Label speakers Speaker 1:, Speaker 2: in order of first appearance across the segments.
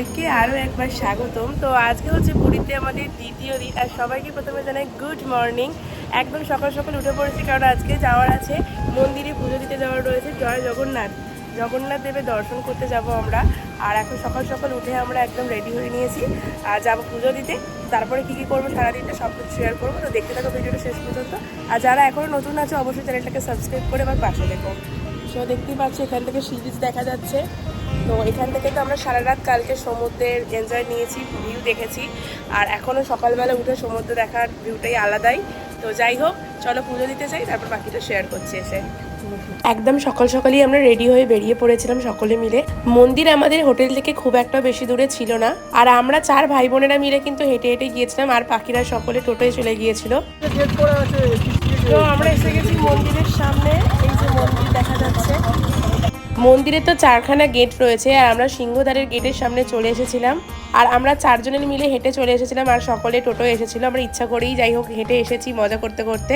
Speaker 1: তোমাদেরকে আরও একবার স্বাগতম। তো আজকে হচ্ছে পুরীতে আমাদের দ্বিতীয় দিন, আর সবাইকে প্রথমে জানাই গুড মর্নিং একদম সকাল সকাল উঠে পড়েছি, কারণ আজকে যাওয়ার আছে, মন্দিরে পুজো দিতে যাওয়ার রয়েছে জয় জগন্নাথ। জগন্নাথ দেবের দর্শন করতে যাব আমরা, আর এখন সকাল সকাল উঠে আমরা একদম রেডি হয়ে নিয়েছি, আর যাব পুজো দিতে। তারপরে কী কী করব সারাদিনটা সব কিছু শেয়ার করব। তো দেখতে থাকো ভিডিওটা শেষ পর্যন্ত। আর যারা এখনও নতুন আছে, অবশ্যই চ্যানেলটাকে সাবস্ক্রাইব করে আমার পাশে দেখো সো দেখতেই পাচ্ছি এখান থেকে সিরিজ দেখা যাচ্ছে। তো এখান থেকে তো আমরা সারা রাত কালকে সমুদ্রের এনজয় নিয়েছি ভিউ দেখেছি। আর এখনও সকালবেলা উঠে সমুদ্র দেখার ভিউটাই আলাদাই। তো যাই হোক, চলো পুজো দিতে চাই তারপর বাকিটা শেয়ার করছি এসে। একদম সকাল সকালই আমরা রেডি হয়ে বেরিয়ে পড়েছিলাম সকলে মিলে। মন্দির আমাদের হোটেল থেকে খুব একটা বেশি দূরে ছিল না। আর আমরা চার ভাই বোনেরা মিলে কিন্তু হেঁটে হেঁটে গিয়েছিলাম আর পাখিরা সকলে টোটোয় চলে গিয়েছিল। তো আমরা এসে গেছি মন্দিরের সামনে। এই যে মন্দির দেখা যাচ্ছে। মন্দিরে তো চারখানা গেট রয়েছে আর আমরা সিংহদ্বারের গেটের সামনে চলে এসেছিলাম। আর আমরা চারজনের মিলে হেঁটে চলে এসেছিলাম আর সকলে টোটো এসেছিল। আমরা ইচ্ছা করেই যাই হোক, হেঁটে এসেছি মজা করতে করতে।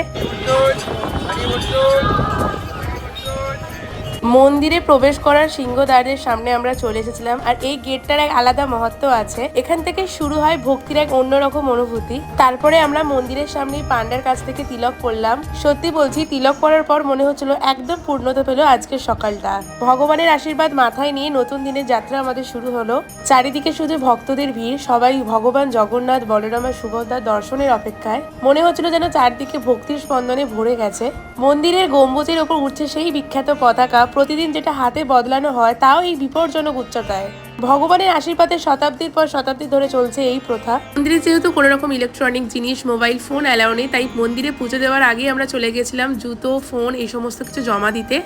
Speaker 1: মন্দিরে প্রবেশ করার সিংহদ্বারের সামনে আমরা চলে এসেছিলাম আর এই গেটটার এক আলাদা মহত্ব আছে। এখান থেকে শুরু হয় ভক্তির এক অন্যরকম অনুভূতি। তারপরে আমরা মন্দিরের সামনে পান্ডার কাছ থেকে তিলক করলাম সত্যি বলছি, তিলক করার পর মনে হচ্ছিল একদম পূর্ণতা পেল আজকের সকালটা। ভগবানের আশীর্বাদ মাথায় নিয়ে নতুন দিনের যাত্রা আমাদের শুরু হলো। চারিদিকে শুধু ভক্তদের ভিড়, সবাই ভগবান জগন্নাথ, বলরামা সুভদ্রার দর্শনের অপেক্ষায়। মনে হচ্ছিল যেন চারদিকে ভক্তির স্পন্দনে ভরে গেছে। মন্দিরের গম্বুজের ওপর উঠছে সেই বিখ্যাত পতাকা প্রতিদিন যেটা হাতে বদলানো হয় তাও এই বিপজ্জনক উচ্চতায়। ভগবানের আশীর্বাদে শতাব্দীর পর শতাব্দী ধরে চলছে এই প্রথা। মন্দিরে যেহেতু কোনো রকম ইলেকট্রনিক জিনিস মোবাইল ফোন অ্যালাউ নেই তাই মন্দিরে পুজো দেওয়ার আগে আমরা চলে গেছিলাম জুতো ফোন এই সমস্ত কিছু জমা দিতে।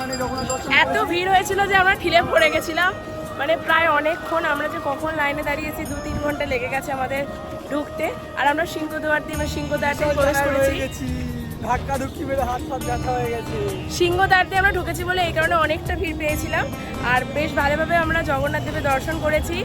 Speaker 2: মানে
Speaker 1: এত ভিড় হয়েছিল যে আমরা ঠিলে পড়ে গেছিলাম। মানে প্রায় অনেকক্ষণ আমরা যে কখন লাইনে দাঁড়িয়েছি দু তিন ঘণ্টা লেগে গেছে আমাদের ঢুকতে। আর আমরা সিংহদ্বার দিয়ে বা সিংহদ্বার প্রবেশ
Speaker 2: হয়ে
Speaker 1: করেছি
Speaker 2: গেছি। ধাক্কা ধুক্কি মেরে হাত ফাত ব্যথা হয়ে গেছে।
Speaker 1: সিংহদ্বার দিয়ে আমরা ঢুকেছি বলে এই কারণে অনেকটা ভিড় পেয়েছিলাম। আর বেশ ভালোভাবে আমরা জগন্নাথ দেবের দর্শন করেছি।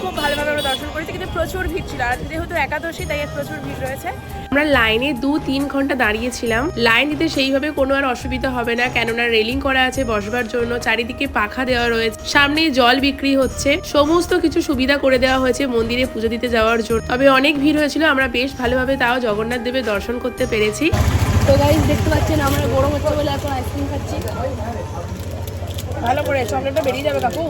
Speaker 1: খুব ভালোভাবে আমরা দর্শন করেছি, কিন্তু প্রচুর ভিড় ছিল। আর যেহেতু একাদশী, তাই প্রচুর ভিড় রয়েছে। আমরা লাইনে দু তিন ঘণ্টা দাঁড়িয়েছিলাম। লাইন দিতে সেইভাবে কোনো আর অসুবিধা হবে না, কেননা রেলিং করা আছে বসবার জন্য, চারিদিকে পাখা দেওয়া রয়েছে, সামনে জল বিক্রি হচ্ছে, সমস্ত কিছু সুবিধা করে দেওয়া হয়েছে মন্দিরে পুজো দিতে যাওয়ার জন্য। তবে অনেক ভিড় হয়েছিল, আমরা বেশ ভালোভাবে তাও জগন্নাথ দেবের দর্শন করতে পেরেছি।
Speaker 3: তো গাইস দেখতে পাচ্ছেন আমরা গরম হচ্ছে বলে এখন আইসক্রিম খাচ্ছি।
Speaker 1: ভালো করে চকলেটটা বেরিয়ে যাবে কাকু।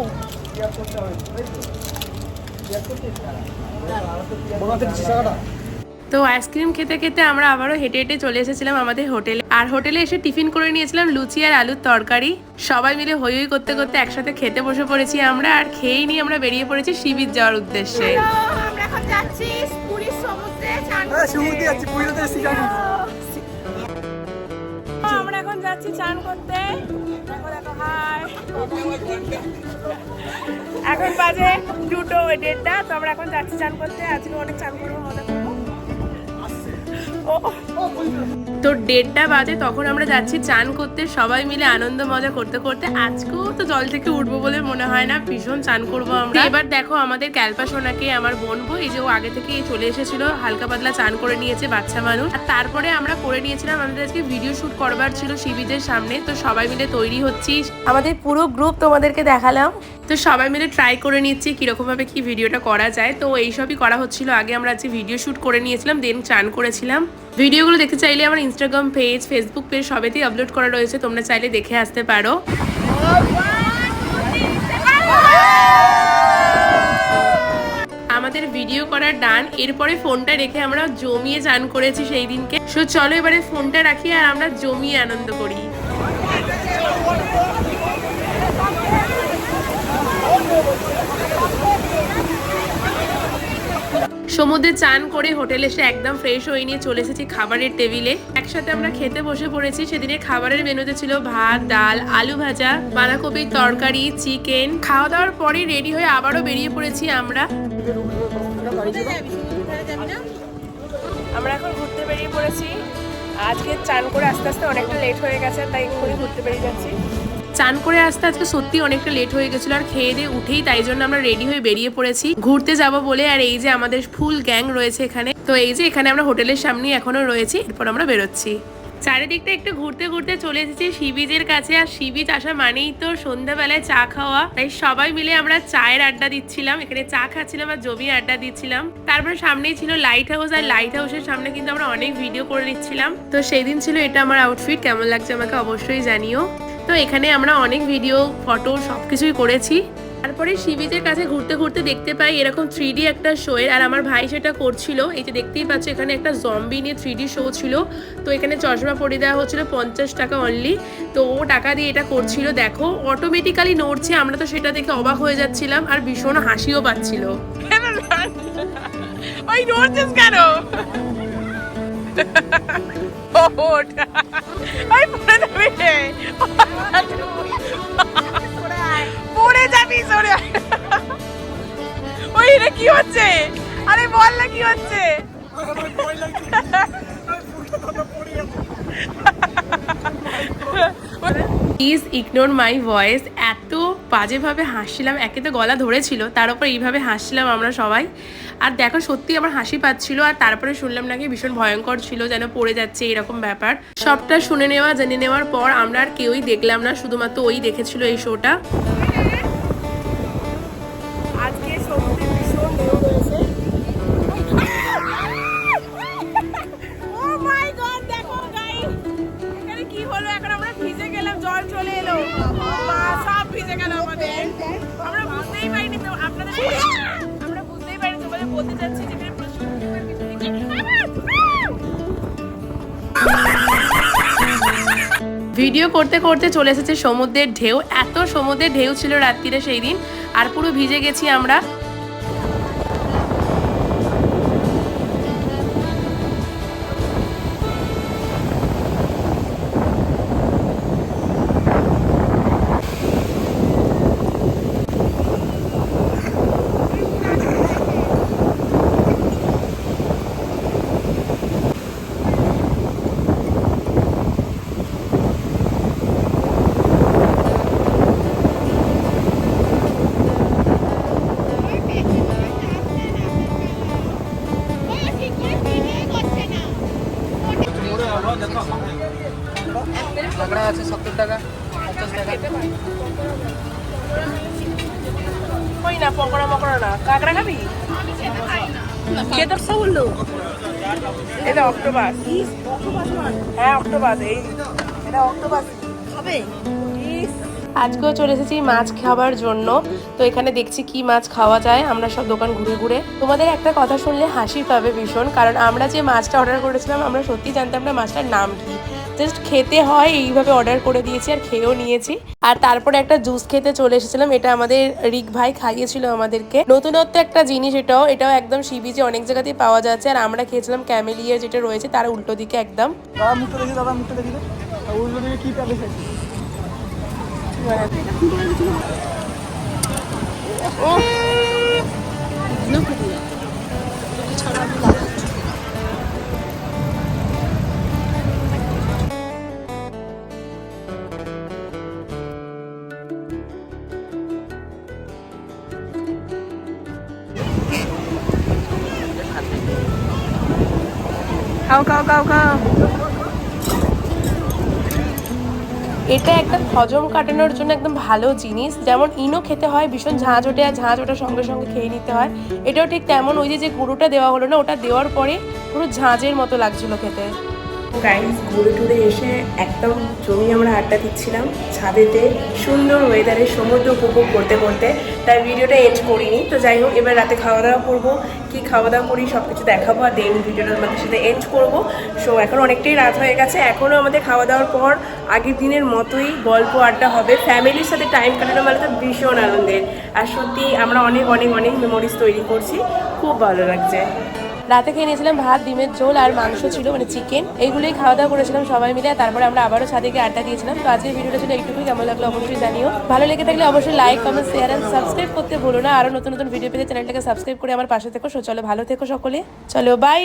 Speaker 1: তো আইসক্রিম খেতে খেতে আমরা আবারও হেঁটে হেঁটে চলে এসেছিলাম আমাদের হোটেলে। আর হোটেলে এসে টিফিন করে নিয়েছিলাম লুচি আর আলুর তরকারি। সবাই মিলে হই হই করতে করতে একসাথে খেতে বসে পড়েছি আমরা আর খেয়েই নিয়ে আমরা বেরিয়ে পড়েছি শিবির যাওয়ার উদ্দেশ্যে।
Speaker 3: আমরা এখন যাচ্ছি পুরীর সমুদ্রে
Speaker 2: হ্যাঁ সমুদ্রে যাচ্ছি পুরীতে
Speaker 1: আমরা এখন যাচ্ছি চান করতে। এখন বাজে দুটো দেড়টা, তো আমরা এখন যাচ্ছি চান করতে। আজকে অনেক চান করব, মজা করব। ও তো দেড়টা বাজে তখন আমরা যাচ্ছি চান করতে। সবাই মিলে আনন্দ মজা করতে করতে আজকেও তো জল থেকে উঠবো বলে মনে হয় না ভীষণ চান করব আমরা। এবার দেখো আমাদের ক্যালপা সোনাকে আমার বোনবো এই যে ও আগে থেকে চলে এসেছিল হালকা পাতলা চান করে নিয়েছে বাচ্চা মানুষ। আর তারপরে আমরা করে নিয়েছিলাম আমাদের আজকে ভিডিও শুট করবার ছিল সিবিজের সামনে তো সবাই মিলে তৈরি হচ্ছি। আমাদের পুরো গ্রুপ তোমাদেরকে দেখালাম। তো সবাই মিলে ট্রাই করে নিচ্ছি কীরকম ভাবে কি ভিডিওটা করা যায়। তো এইসবই করা হচ্ছিল আগে আমরা আজকে ভিডিও শুট করে নিয়েছিলাম দেন চান করেছিলাম। ভিডিওগুলো দেখতে চাইলে আমার ইনস্টাগ্রাম পেজ ফেসবুক পেজ সবেতেই আপলোড করা রয়েছে, তোমরা চাইলে দেখে আসতে পারো। আমাদের ভিডিও করার ডান এরপরে ফোনটা রেখে আমরা জমিয়ে চান করেছি সেই দিনকে। সো চলো এবারে ফোনটা রাখি আর আমরা জমিয়ে আনন্দ করি। সমুদ্রে চান করে হোটেল এসে একদম ফ্রেশ হয়ে নিয়ে চলে এসেছি খাবারের টেবিলে একসাথে আমরা খেতে বসে পড়েছি, সেদিনের খাবারের মেনুতে ছিল ভাত, ডাল, আলু ভাজা, বাঁধাকপির তরকারি চিকেন খাওয়া দাওয়ার পরে রেডি হয়ে আবারও বেরিয়ে পড়েছি আমরা। আমরা এখন ঘুরতে বেরিয়ে পড়েছি। আজকে চান করে আস্তে আস্তে অনেকটা লেট হয়ে গেছে, তাই এক্ষুনি ঘুরতে বেরিয়ে যাচ্ছি। চান করে আসতে আজকে সত্যি অনেকটা লেট হয়ে গেছিল আর খেয়ে দিয়ে উঠেই তাই জন্য আমরা রেডি হয়ে বেরিয়ে পড়েছি। ঘুরতে যাব বলে আর এই যে আমাদের ফুল গ্যাং রয়েছে এখানে। তো এই যে এখানে আমরা হোটেলের সামনে এখনও রয়েছি, এরপর আমরা বেরোচ্ছি। চারিদিকটা একটু ঘুরতে ঘুরতে চলে এসেছি সি বিচের কাছে। আর বিচ আসা মানেই তো সন্ধ্যাবেলায় চা খাওয়া। তাই সবাই মিলে আমরা চায়ের আড্ডা দিচ্ছিলাম। এখানে চা খাচ্ছিলাম আর জমি আড্ডা দিচ্ছিলাম। তারপরে সামনেই ছিল লাইট হাউস আর লাইট হাউসের সামনে কিন্তু আমরা অনেক ভিডিও করে নিচ্ছিলাম। তো সেই দিন ছিল এটা আমার আউটফিট কেমন লাগছে আমাকে অবশ্যই জানিও। তো এখানে আমরা অনেক ভিডিও ফটো সব কিছুই করেছি। তারপরে সিবিচের কাছে ঘুরতে ঘুরতে দেখতে পাই এরকম থ্রি একটা শো এর, আর আমার ভাই সেটা করছিল। এই যে দেখতেই পাচ্ছ, এখানে একটা জম্বি নিয়ে থ্রি শো ছিল। তো এখানে চশমা পরে দেওয়া হচ্ছিল পঞ্চাশ টাকা অনলি তো ও টাকা দিয়ে এটা করছিল, দেখো। অটোমেটিক্যালি নড়ছে, আমরা তো সেটা দেখে অবাক হয়ে যাচ্ছিলাম, আর ভীষণ হাসিও পাচ্ছিল। কেন? ওই রে কি হচ্ছে? আরে বল না কি হচ্ছে? প্লিজ ইগনোর মাই ভয়েস এত বাজেভাবে হাসছিলাম, একে তো গলা ধরেছিল, তার উপর এইভাবে হাসছিলাম আমরা সবাই। আর দেখো, সত্যি আমার হাসি পাচ্ছিল আর তারপরে শুনলাম নাকি ভীষণ ভয়ঙ্কর ছিল যেন পড়ে যাচ্ছে এরকম ব্যাপার। সবটা শুনে নেওয়া, জেনে নেওয়ার পর আমরা আর কেউই দেখলাম না, শুধুমাত্র ওই দেখেছিল এই শোটা ভিডিও করতে করতে চলে এসেছে সমুদ্রের ঢেউ। এত সমুদ্রের ঢেউ ছিল রাত্রিরে সেই দিন। আর পুরো ভিজে গেছি আমরা।
Speaker 2: কাঁকড়া আছে সত্তর টাকা পঞ্চাশ টাকা।
Speaker 1: কই না পকোড়া মকোড়া না। কাঁকড়া খাবি? খেতে তো বলল এটা অক্টোপাস। হ্যাঁ অক্টোপাস এই। এটা অক্টোপাস। খাবে? আজকেও চলে এসেছি মাছ খাবার জন্য। তো এখানে দেখছি কি মাছ খাওয়া যায়। আমরা সব দোকান ঘুরে ঘুরে। তোমাদের একটা কথা শুনলে হাসি পাবে ভীষণ, কারণ আমরা যে মাছটা অর্ডার করেছিলাম, আমরা সত্যি জানতাম না মাছটার নাম কি। জাস্ট খেতে হয়, এইভাবে অর্ডার করে দিয়েছি আর খেয়েও নিয়েছি। আর তারপরে একটা জুস খেতে চলে এসেছিলাম। এটা আমাদের রিক ভাই খাইয়েছিল আমাদেরকে। নতুনত্ব একটা জিনিস এটাও এটাও একদম সিবিজে অনেক জায়গাতেই পাওয়া যাচ্ছে। আর আমরা খেয়েছিলাম ক্যামেলিয়ার যেটা রয়েছে, তার উল্টো দিকে একদম।
Speaker 2: দেখি, দাদা দেখি 어? 눈 앞에 보여.
Speaker 1: 이렇게 잘하면 나. go, go, go, go. এটা একদম হজম কাটানোর জন্য একদম ভালো জিনিস। যেমন ইনো খেতে হয়, ভীষণ ঝাঁঝ ওঠে আর ঝাঁঝ ওঠার সঙ্গে সঙ্গে খেয়ে নিতে হয়। এটাও ঠিক তেমন, ওই যে গুঁড়োটা দেওয়া হলো না, ওটা দেওয়ার পরে পুরো ঝাঁঝের মতো লাগছিল খেতে। গাইস ঘুরে টুরে এসে একদম জমি আমরা আড্ডা দিচ্ছিলাম ছাদেতে। সুন্দর ওয়েদারে সমুদ্র উপভোগ করতে করতে। তাই ভিডিওটা এন্ড করিনি। তো যাই হোক, এবার রাতে খাওয়া দাওয়া করব। কি খাওয়া দাওয়া করি সব কিছু দেখাবো আর দেন ভিডিওটা আমাদের সাথে এন্ড করব। সো এখন অনেকটাই রাত হয়ে গেছে। এখনও আমাদের খাওয়া দাওয়ার পর আগের দিনের মতোই গল্প আড্ডা হবে। ফ্যামিলির সাথে টাইম কাটানো মানে তো ভীষণ আনন্দের। আর সত্যি আমরা অনেক অনেক অনেক মেমোরিজ তৈরি করছি। খুব ভালো লাগছে। রাতে খেয়ে নিয়েছিলাম ভাত, ডিমের ঝোল আর মাংস ছিল মানে চিকেন এইগুলোই খাওয়া দাওয়া করেছিলাম সবাই মিলে তারপরে আমরা আবারও গিয়ে আড্ডা দিয়েছিলাম। তো আজকের ভিডিওটা ছিল এইটুকুই। কেমন লাগল অবশ্যই জানিও। ভালো লেগে থাকলে অবশ্যই like comment share and subscribe করতে ভুলো না। আরও নতুন নতুন ভিডিও পেতে চ্যানেলটাকে সাবস্ক্রাইব করে আমার পাশে থেকো। সো চলো, ভালো থেকো সকলে। চলো বাই